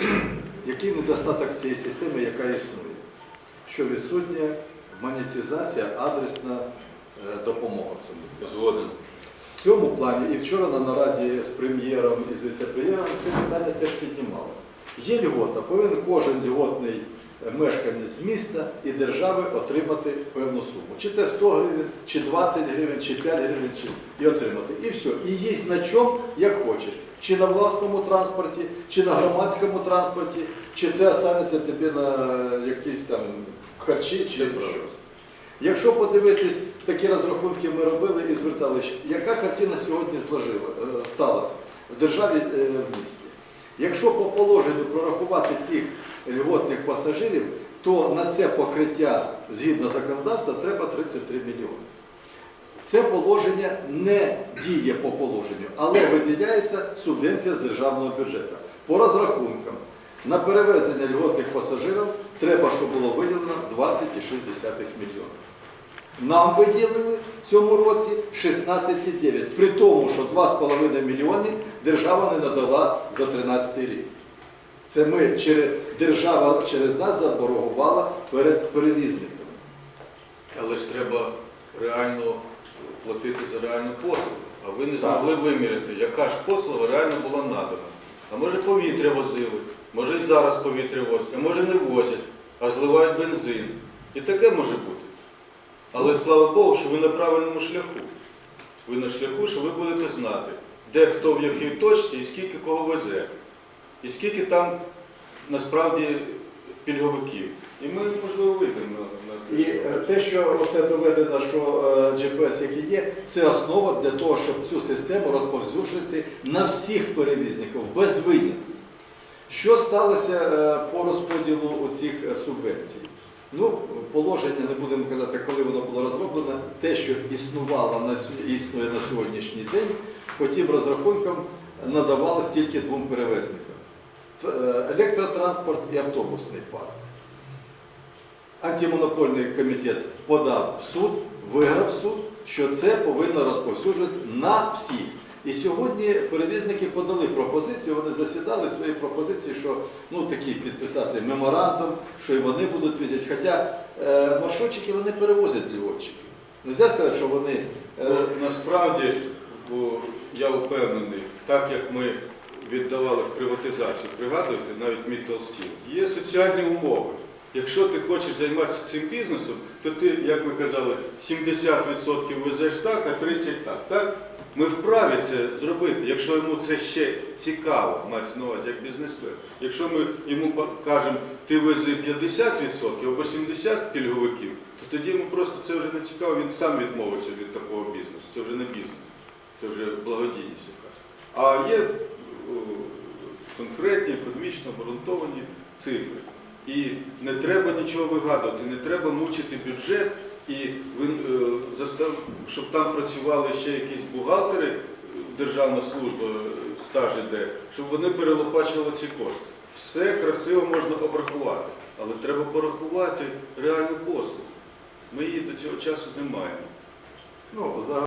Який недостаток цієї системи, яка існує? Що відсутня монетизація, адресна е, допомога. Згоден. В цьому плані і вчора на нараді з прем'єром і з віце-прем'єром це питання теж піднімалося. Є льгота, повинен кожен льготний мешканець міста і держави отримати певну суму. Чи це 100 гривень, чи 20 гривень, чи 5 гривень, чи і отримати. І все. І їсть на чому, як хочеш. Чи на власному транспорті, чи на громадському транспорті, чи це останеться тобі на якісь там харчі, чи щось. Якщо подивитись, такі розрахунки ми робили і звертали, яка картина сьогодні зложила, е, сталася в державі е, в місті? Якщо по положенню прорахувати тих льготних пасажирів, то на це покриття згідно законодавства треба 33 мільйони. Це положення не діє по положенню, але виділяється субвенція з державного бюджету. По розрахункам, на перевезення льготних пасажирів треба, щоб було виділено 20,6 мільйона. Нам виділили в цьому році 16,9, при тому, що 2,5 мільйони держава не надала за 13 рік. Це ми через, держава через нас заборгувала перед перевізниками. Але ж треба реально платити за реальну послугу. А ви не Так. змогли виміряти, яка ж послуга реально була надана. А може повітря возили, може і зараз повітря возять, а може не возять, а зливають бензин. І таке може бути. Але слава Богу, що ви на правильному шляху. Ви на шляху, що ви будете знати, де хто в якій точці і скільки кого везе. І скільки там насправді пільговиків. І ми, можливо, вийдемо на, на І е, те, що це доведено, що е, GPS, який є, це основа для того, щоб цю систему розповсюджувати на всіх перевізників без винятку. Що сталося е, по розподілу цих субвенцій? Ну, положення, не будемо казати, коли воно було розроблено, те, що існувало на існує на сьогоднішній день, по тим розрахункам надавалось тільки двом перевезникам. Е, Електротранспорт і автобусний парк. Антимонопольний комітет подав в суд, виграв суд, що це повинно розповсюджувати на всіх. І сьогодні перевізники подали пропозицію, вони засідали свої пропозиції, що ну такі підписати меморандум, що і вони будуть візити. Хоча е, маршрутчики вони перевозять льотчиків. Нельзя сказати, що вони е, насправді, бо я впевнений, так як ми віддавали в приватизацію, пригадуєте, навіть мій Толстів, є соціальні умови. Якщо ти хочеш займатися цим бізнесом, то ти, як ми казали, 70% везеш так, а 30% так. так? Ми вправі це зробити, якщо йому це ще цікаво, мається на увазі як бізнесмен. Якщо ми йому кажемо, ти вези 50% або 70 пільговиків, то тоді йому просто це вже не цікаво, він сам відмовиться від такого бізнесу. Це вже не бізнес, це вже благодійність якась. А є конкретні, економічно обґрунтовані цифри. І не треба нічого вигадувати, не треба мучити бюджет і е, щоб там працювали ще якісь бухгалтери, державна служба е, стаж іде, щоб вони перелопачували ці кошти. Все красиво можна обрахувати, але треба порахувати реальну послугу. Ми її до цього часу не маємо. ну,